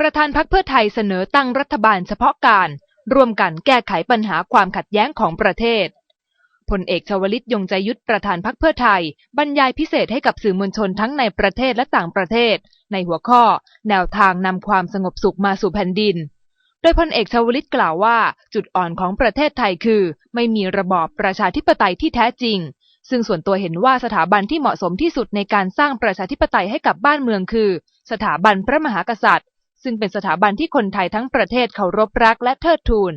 ประธานพักเพื่อไทยเสนอตั้งรัฐบาลเฉพาะการ ร่วมกันแก้ไขปัญหาความขัดแย้งของประเทศพลเอกชวลิตยงใจยุทธประธานพักเพื่อไทย บรรยายพิเศษให้กับสื่อมวลชนทั้งในประเทศและต่างประเทศ ในหัวข้อ แนวทางนำความสงบสุขมาสู่แผ่นดิน โดยพลเอกชวลิตกล่าวว่า จุดอ่อนของประเทศไทยคือ ไม่มีระบอบประชาธิปไตยที่แท้จริง ซึ่งส่วนตัวเห็นว่าสถาบันที่เหมาะสมที่สุดในการสร้างประชาธิปไตยให้กับบ้านเมืองคือ สถาบันพระมหากษัตริย์ ซึ่งเป็นสถาบันที่คนไทยทั้งประเทศเคารพรักและเทิดทูน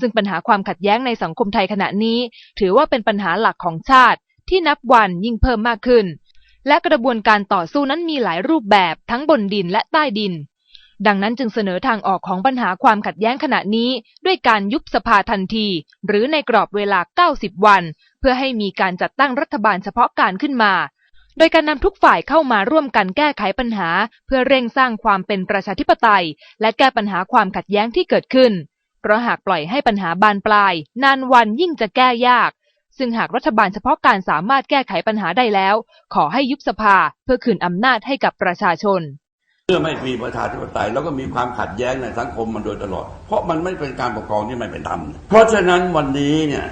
ซึ่งปัญหาความขัดแย้งในสังคมไทยขณะนี้ ถือว่าเป็นปัญหาหลักของชาติ ที่นับวันยิ่งเพิ่มมากขึ้น และกระบวนการต่อสู้นั้นมีหลายรูปแบบทั้งบนดินและใต้ดิน ดังนั้นจึงเสนอทางออกของปัญหาความขัดแย้งขณะนี้ ด้วยการยุบสภาทันที หรือในกรอบเวลา 90 วัน เพื่อให้มีการจัดตั้งรัฐบาลเฉพาะการขึ้นมา โดยการนำทุกฝ่ายเข้ามาร่วมกันแก้ไขปัญหา เพื่อเร่งสร้างความเป็นประชาธิปไตย และแก้ปัญหาความขัดแย้งที่เกิดขึ้น เพราะหากปล่อยให้ปัญหาบานปลาย นานวันยิ่งจะแก้ยาก ซึ่งหากรัฐบาลเฉพาะการสามารถแก้ไขปัญหาได้แล้ว ขอให้ยุบสภาเพื่อคืนอำนาจให้กับประชาชนเมื่อไม่มีประชาธิปไตยแล้วก็มีความขัดแย้งในสังคมมาโดยตลอด เพราะมันไม่เป็นการปกครองที่ไม่เป็นธรรม เพราะฉะนั้นวันนี้เนี่ย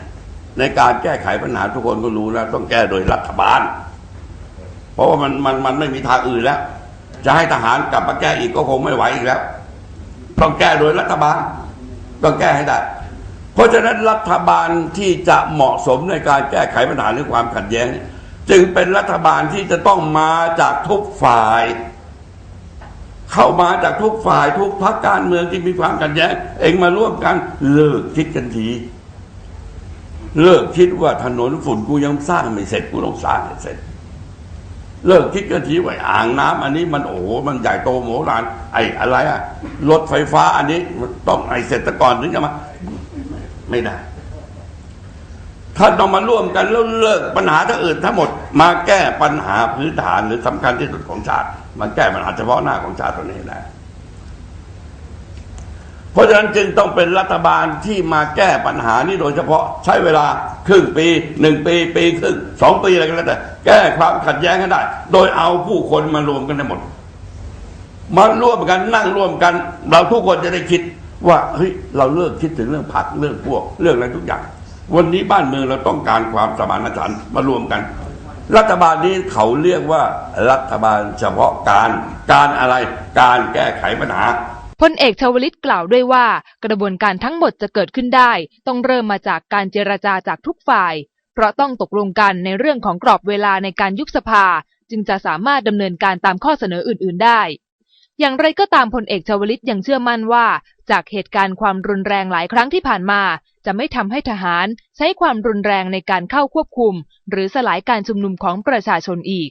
ในการแก้ไขปัญหาทุกคนก็รู้แล้วต้องแก้โดยรัฐบาล เพราะว่ามันมันมันไม่มีทางอื่นแล้ว จะให้ทหารกลับมาแก้อีกก็คงไม่ไหวอีกแล้ว ต้องแก้โดยรัฐบาลต้องแก้ให้ได้ เพราะฉะนั้นรัฐบาลที่จะเหมาะสมในการแก้ไขปัญหาเรื่องความขัดแย้ง จึงเป็นรัฐบาลที่จะต้องมาจากทุกฝ่าย เข้ามาจากทุกฝ่ายทุกพรรคการเมืองที่มีความขัดแย้ง เองมาร่วมกันเลิกคิดกันทีเลิกคิดว่าถนนฝุ่นกูยังสร้างไม่เสร็จกูต้องสร้างให้เสร็จ เลิกคิดกันทีไว้อ่างน้ำอันนี้มันโอ้มันใหญ่โตโมหลานไอ้อะไรอะรถไฟฟ้าอันนี้มันต้องไอ้เสร็จแต่ก่อนถึงจะมา ไม่ได้ถ้านต้องมาร่วมกันแล้วเลิกปัญหาทั้งอื่นทั้งหมด มาแก้ปัญหาพื้นฐานหรือสำคัญที่สุดของชาติ มาแก้ปัญหาเฉพาะหน้าของชาติตัวนี้แหละ เพราะฉะนั้นจึงต้องเป็นรัฐบาลที่มาแก้ปัญหานี้โดยเฉพาะใช้เวลาครึ่งปีหนึ่งปี ปีครึ่งสองปีอะไรก็แล้วแต่ แก้ความขัดแย้งให้ได้ โดยเอาผู้คนมารวมกันได้หมดมาร่วมกันนั่งร่วมกัน เราทุกคนจะได้คิดว่าเฮ้ยเราเลิกคิดถึงเรื่องผักเรื่องพวกเรื่องอะไรทุกอย่าง วันนี้บ้านเมืองเราต้องการความสมานฉันท์มารวมกัน รัฐบาลนี้เขาเรียกว่ารัฐบาลเฉพาะการการอะไรการแก้ไขปัญหา พลเอกชวลิตกล่าวด้วยว่า กระบวนการทั้งหมดจะเกิดขึ้นได้ ต้องเริ่มมาจากการเจรจาจากทุกฝ่าย เพราะต้องตกลงกันในเรื่องของกรอบเวลาในการยุบสภา จึงจะสามารถดำเนินการตามข้อเสนออื่น ๆ ได้ อย่างไรก็ตามพลเอกชวลิตยังเชื่อมั่นว่า จากเหตุการณ์ความรุนแรงหลายครั้งที่ผ่านมา จะไม่ทำให้ทหาร ใช้ความรุนแรงในการเข้าควบคุม หรือสลายการชุมนุมของประชาชนอีก